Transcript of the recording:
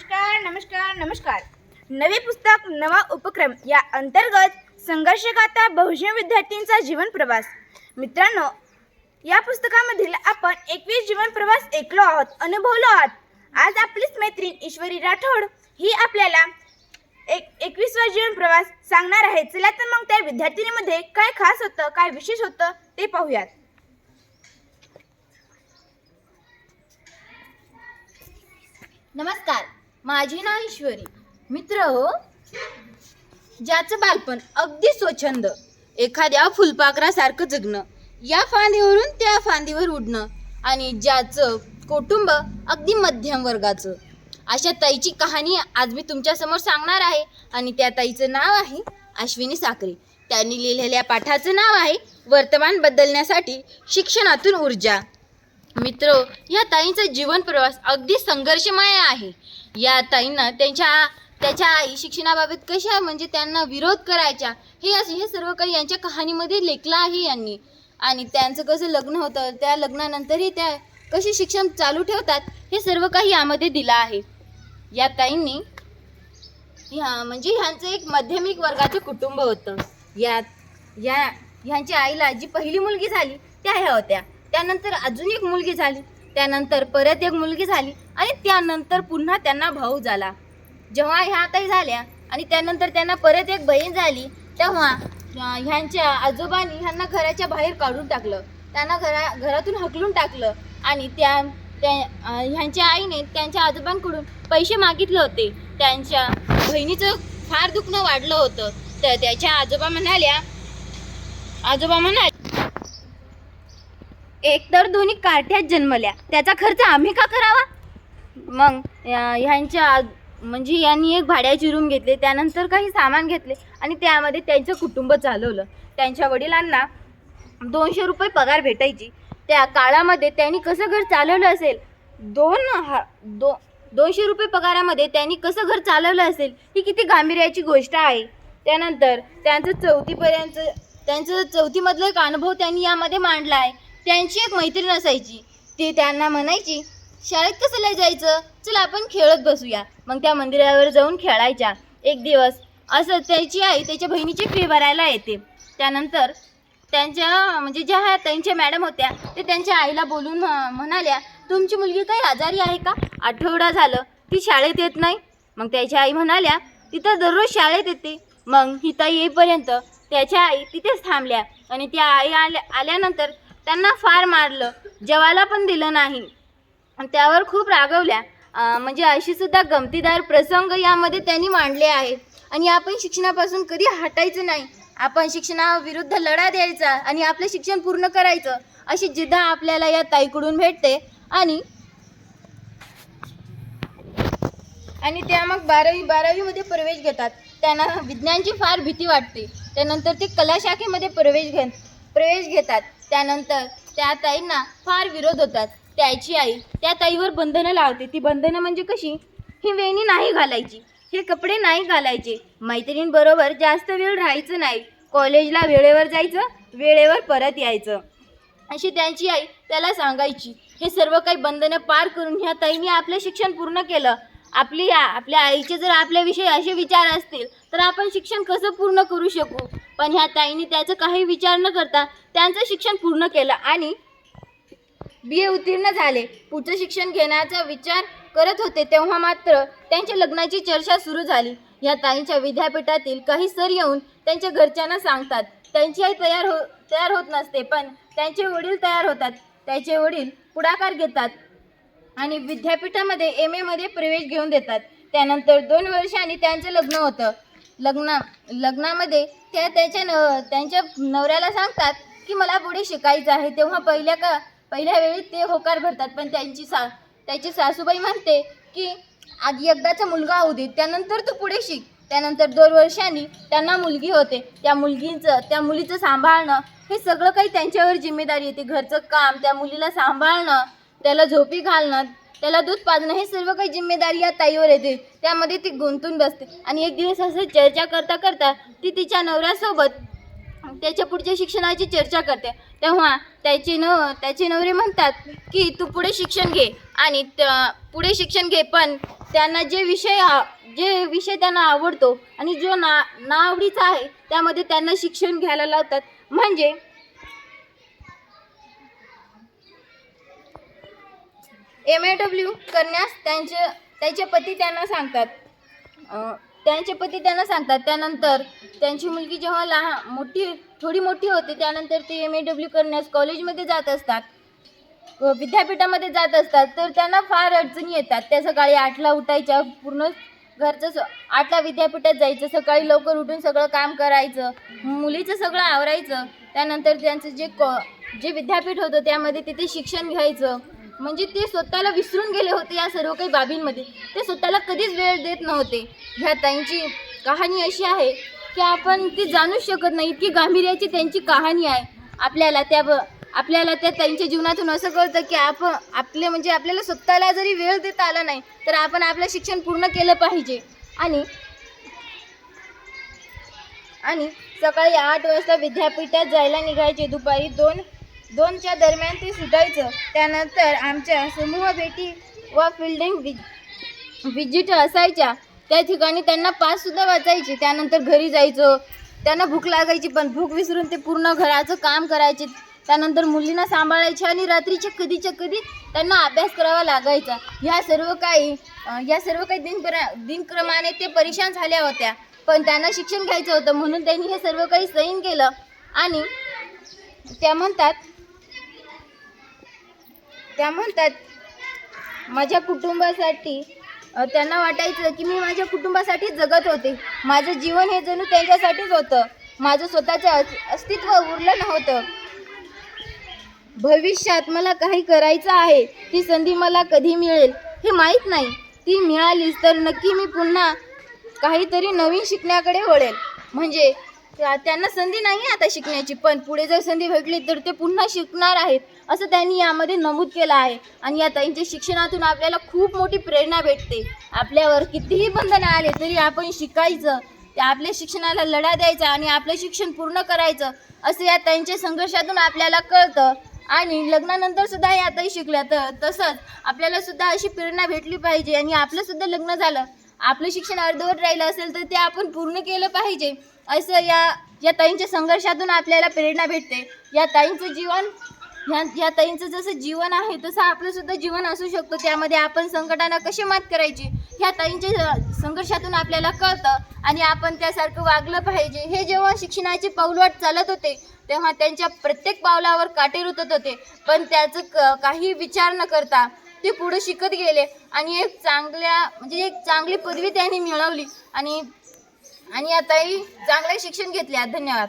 नमस्कार नमस्कार नमस्कार. नवे पुस्तक नवा उपक्रम या अंतर्गत संघर्षगाथा बहुजन विद्यार्थ्यांचा जीवन प्रवास. मित्रांनो या पुस्तकामधील आपण एकवीस जीवन प्रवास ऐकलो आहोत अनुभवलो आहोत. आज आपलीच मैत्रीण ईश्वरी राठोड ही आपल्याला एक एकवीसवा जीवन प्रवास सांगणार आहे. चला तर मग त्या विद्यार्थिनीमध्ये काय खास होतं काय विशेष होतं ते पाहूयात. नमस्कार. माझी नाव ईश्वरी मित्र हो. ज्याचं बालपण अगदी स्वच्छंद एखाद्या फुलपाखरासारखं जगणं या फांदीवरून त्या फांदीवर उडणं आणि ज्याचं कुटुंब अगदी मध्यम वर्गाचं. अशा ताईची कहाणी आज मी तुमच्यासमोर सांगणार आहे आणि त्या ताईचं नाव आहे अश्विनी साखरे त्यांनी लिहिलेल्या पाठाचं नाव आहे वर्तमान बदलण्यासाठी शिक्षणातून ऊर्जा. मित्र हो, या ताईंचा जीवन प्रवास अगदी संघर्षमय आहे. या ताईंना त्यांच्या त्याच्या आई शिक्षणाबाबत कशा म्हणजे त्यांना विरोध करायच्या हे असं हे सर्व काही यांच्या कहाणीमध्ये लेखलं आहे यांनी. आणि त्यांचं कसं लग्न होतं त्या लग्नानंतरही त्या कसे शिक्षण चालू ठेवतात हे सर्व काही यामध्ये दिलं आहे. या ताईंनी ह्या म्हणजे ह्यांचं एक माध्यमिक वर्गाचं कुटुंब होतं. यात या ह्यांच्या आईला जी पहिली मुलगी झाली त्या ह्या होत्या. त्यानंतर अजून एक मुलगी झाली. त्यानंतर परत एक मुलगी झाली आणि त्यानंतर पुन्हा त्यांना भाऊ झाला. जेव्हा ह्या ताई झाल्या आणि त्यानंतर त्यांना परत एक बहीण झाली तेव्हा ह्यांच्या आजोबांनी ह्यांना घराच्या बाहेर काढून टाकलं. त्यांना घरा घरातून हकलून टाकलं आणि त्या त्या ह्यांच्या आईने त्यांच्या आजोबांकडून पैसे मागितले होते. त्यांच्या बहिणीचं फार दुखणं वाढलं होतं. तर त्याच्या आजोबा म्हणाल्या आजोबा म्हणाले एक तर दोन्ही कार्ट्यात जन्मल्या. त्याचा खर्च आम्ही का करावा? मग या- ह्यांच्या म्हणजे यांनी एक भाड्याची रूम घेतली त्यानंतर काही सामान घेतले आणि त्यामध्ये त्यांचं कुटुंब चालवलं. त्यांच्या वडिलांना दोनशे रुपये पगार भेटायची. त्या काळामध्ये त्यांनी कसं घर चालवलं असेल? दोन हा दो दोनशे रुपये पगारामध्ये त्यांनी कसं घर चालवलं असेल? ही किती गांभीर्याची गोष्ट आहे. त्यानंतर त्यांचं चौथीपर्यंत त्यांचं चौथीमधलं एक अनुभव त्यांनी यामध्ये मांडला आहे. त्यांची एक मैत्रीण असायची. ती त्यांना म्हणायची शाळेत कसं लय जायचं? चल आपण खेळत बसूया. मग त्या मंदिरावर जाऊन खेळायच्या. एक दिवस असं त्याची आई त्याच्या बहिणीची फी भरायला येते. त्यानंतर त्यांच्या म्हणजे ज्या त्यांच्या मॅडम होत्या ते त्यांच्या आईला बोलून म्हणाल्या तुमची मुलगी काही आजारी आहे का? आठवडा झालं ती शाळेत येत नाही. मग त्याची आई म्हणाल्या ती तर दररोज शाळेत येते. मग हिता येईपर्यंत त्याच्या आई तिथेच थांबल्या आणि त्या आई आल्या आल्यानंतर त्यांना फार मारलं. जेवायला पण दिलं नाही. त्यावर खूप रागवल्या. म्हणजे अशीसुद्धा गमतीदार प्रसंग यामध्ये त्यांनी मांडले आहेत. आणि आपण शिक्षणापासून कधी हटायचं नाही. आपण शिक्षणाविरुद्ध लढा द्यायचा आणि आपलं शिक्षण पूर्ण करायचं अशी जिद्द आपल्याला या ताईकडून भेटते. आणि आणि त्या मग बारावी बारावीमध्ये प्रवेश घेतात. त्यांना विज्ञानची फार भीती वाटते. त्यानंतर ते कला शाखेमध्ये प्रवेश घे प्रवेश घेतात. त्यानंतर त्या ताईंना फार विरोध होतात. त्याची आई त्या ताईवर बंधनं लावते. ती बंधनं म्हणजे कशी? ही वेणी नाही घालायची. हे कपडे नाही घालायचे. मैत्रिणींबरोबर जास्त वेळ राहायचं नाही. कॉलेजला वेळेवर जायचं वेळेवर परत यायचं. अशी त्यांची आई त्याला सांगायची. हे सर्व काही बंधनं पार करून ह्या ताईने आपलं शिक्षण पूर्ण केलं. आपली आपल्या आईचे जर आपल्याविषयी असे विचार असतील तर आपण शिक्षण कसं पूर्ण करू शकू? पण ह्या ताईने त्याचं काही विचार न करता त्यांचं शिक्षण पूर्ण केलं आणि बी ए उत्तीर्ण झाले. पुढचं शिक्षण घेण्याचा विचार करत होते तेव्हा मात्र त्यांच्या लग्नाची चर्चा सुरू झाली. या ताईंच्या विद्यापीठातील काही सर येऊन त्यांच्या घरच्यांना सांगतात त्यांची आई तयार हो तयार होत नसते पण त्यांचे वडील तयार होतात. त्याचे वडील पुढाकार घेतात. आणि विद्यापीठामध्ये एम एमध्ये प्रवेश घेऊन देतात. त्यानंतर दोन वर्षांनी त्यांचं लग्न होतं. लग्ना लग्नामध्ये त्या त्याच्या न त्यांच्या नवऱ्याला सांगतात की मला पुढे शिकायचं आहे. तेव्हा पहिल्या का पहिल्या वेळी ते होकार भरतात. पण त्यांची सा त्याची सासूबाई म्हणते की आधी एकदाचा मुलगा होऊ दे. त्यानंतर तू पुढे शिक. त्यानंतर दोन वर्षांनी त्यांना मुलगी होते. त्या मुलगीचं त्या मुलीचं सांभाळणं हे सगळं काही त्यांच्यावर जिम्मेदारी येते. घरचं काम त्या मुलीला सांभाळणं त्याला झोपी घालणं त्याला दूध पाजणं हे सर्व काही जिम्मेदारी या ताईवर येते. त्यामध्ये ती गुंतून बसते. आणि एक दिवस असं चर्चा करता करता ती तिच्या नवऱ्यासोबत त्याच्या पुढच्या शिक्षणाची चर्चा करते. तेव्हा त्याचे न त्याचे नवरे म्हणतात की तू पुढे शिक्षण घे. आणि त्या- पुढे शिक्षण घे पण त्यांना जे विषय जे विषय त्यांना आवडतो आणि जो ना नाआवडीचा आहे त्यामध्ये त्यांना शिक्षण घ्यायला लावतात. म्हणजे एम ए डब्ल्यू करण्यास त्यांचे त्याचे पती त्यांना सांगतात. त्यांचे पती त्यांना सांगतात. त्यानंतर त्यांची मुलगी जेव्हा लहान मोठी थोडी मोठी होते त्यानंतर ते एम ए डब्ल्यू करण्यास कॉलेजमध्ये जात असतात. विद्यापीठामध्ये जात असतात. तर त्यांना फार अडचणी येतात. त्या सकाळी आठला उठायच्या पूर्ण घरचं स आठला विद्यापीठात जायचं सकाळी लवकर उठून सगळं काम करायचं मुलीचं सगळं आवरायचं त्यानंतर त्यांचं जे कॉ जे विद्यापीठ होतं त्यामध्ये तिथे शिक्षण घ्यायचं म्हणजे ते स्वतःला विसरून गेले होते या सर्व काही बाबींमध्ये. ते स्वतःला कधीच वेळ देत नव्हते. ह्या ताईंची कहाणी अशी आहे की आपण ती जाणूच शकत नाही इतकी गांभीर्याची त्यांची कहाणी आहे. आपल्याला त्या ब आपल्याला त्या त्यांच्या जीवनातून असं कळतं की आपण आपले म्हणजे आपल्याला स्वतःला जरी वेळ देता आला नाही तर आपण आपलं शिक्षण पूर्ण केलं पाहिजे. आणि आणि सकाळी आठ वाजता विद्यापीठात जायला निघायचे. दुपारी दोन दोनच्या दरम्यान ते सुटायचं. त्यानंतर आमच्या समूह भेटी व फिल्डिंग वि विजिट असायच्या. त्या ठिकाणी त्यांना पाससुद्धा वाचायचे. त्यानंतर घरी जायचं. त्यांना भूक लागायची पण भूक विसरून ते पूर्ण घराचं काम करायचे. त्यानंतर मुलींना सांभाळायचे आणि रात्रीच्या कधीच्या कधी त्यांना अभ्यास करावा लागायचा. ह्या सर्व काही या सर्व काही दिनक्र दिनक्रमाने ते परेशान झाल्या होत्या. पण त्यांना शिक्षण घ्यायचं होतं म्हणून त्यांनी हे सर्व काही सैन केलं. आणि त्या म्हणतात त्या म्हणतात माझ्या कुटुंबासाठी त्यांना वाटायचं की मी माझ्या कुटुंबासाठी जगत होते. माझं जीवन हे जणू त्यांच्यासाठीच होतं. माझं स्वतःचं अस्तित्व उरलं नव्हतं. भविष्यात मला काही करायचं आहे ती संधी मला कधी मिळेल हे माहीत नाही. ती मिळालीच तर नक्की मी पुन्हा काहीतरी नवीन शिकण्याकडे वळेल. म्हणजे त्या- त्यांना संधी नाही आहे आता शिकण्याची. पण पुढे जर संधी भेटली तर ते पुन्हा शिकणार आहेत असं त्यांनी यामध्ये नमूद केलं आहे. आणि या ताईंच्या शिक्षणातून आपल्याला खूप मोठी प्रेरणा भेटते. आपल्यावर कितीही बंधनं आले तरी आपण शिकायचं. त्या आपल्या शिक्षणाला लढा द्यायचा आणि आपलं शिक्षण पूर्ण करायचं असं या ताईंच्या संघर्षातून आपल्याला कळतं. आणि लग्नानंतर सुद्धा या ताई शिकल्या. तर तसंच आपल्याला सुद्धा अशी प्रेरणा भेटली पाहिजे आणि आपलं सुद्धा लग्न झालं. आपलं शिक्षण अर्धवट राहिलं असेल तर ते आपण पूर्ण केलं पाहिजे. असं या या ताईंच्या संघर्षातून आपल्याला प्रेरणा भेटते. या ताईंचं जीवन ह्या या ताईंचं जसं जीवन आहे तसं आपलंसुद्धा जीवन असू शकतो. त्यामध्ये आपण संकटांना कशी मात करायची ह्या ताईंच्या संघर्षातून आपल्याला कळतं. आणि आपण त्यासारखं वागलं पाहिजे. हे जेव्हा शिक्षणाचे पाऊलवाट चालत होते तेव्हा त्यांच्या प्रत्येक पावलावर काटे रुतत होते. पण त्याचं क काही विचार न करता ते पुढे शिकत गेले. आणि एक चांगल्या म्हणजे एक चांगली पदवी त्यांनी मिळवली. आणि आणि आताही चांगले शिक्षण घेतले. धन्यवाद.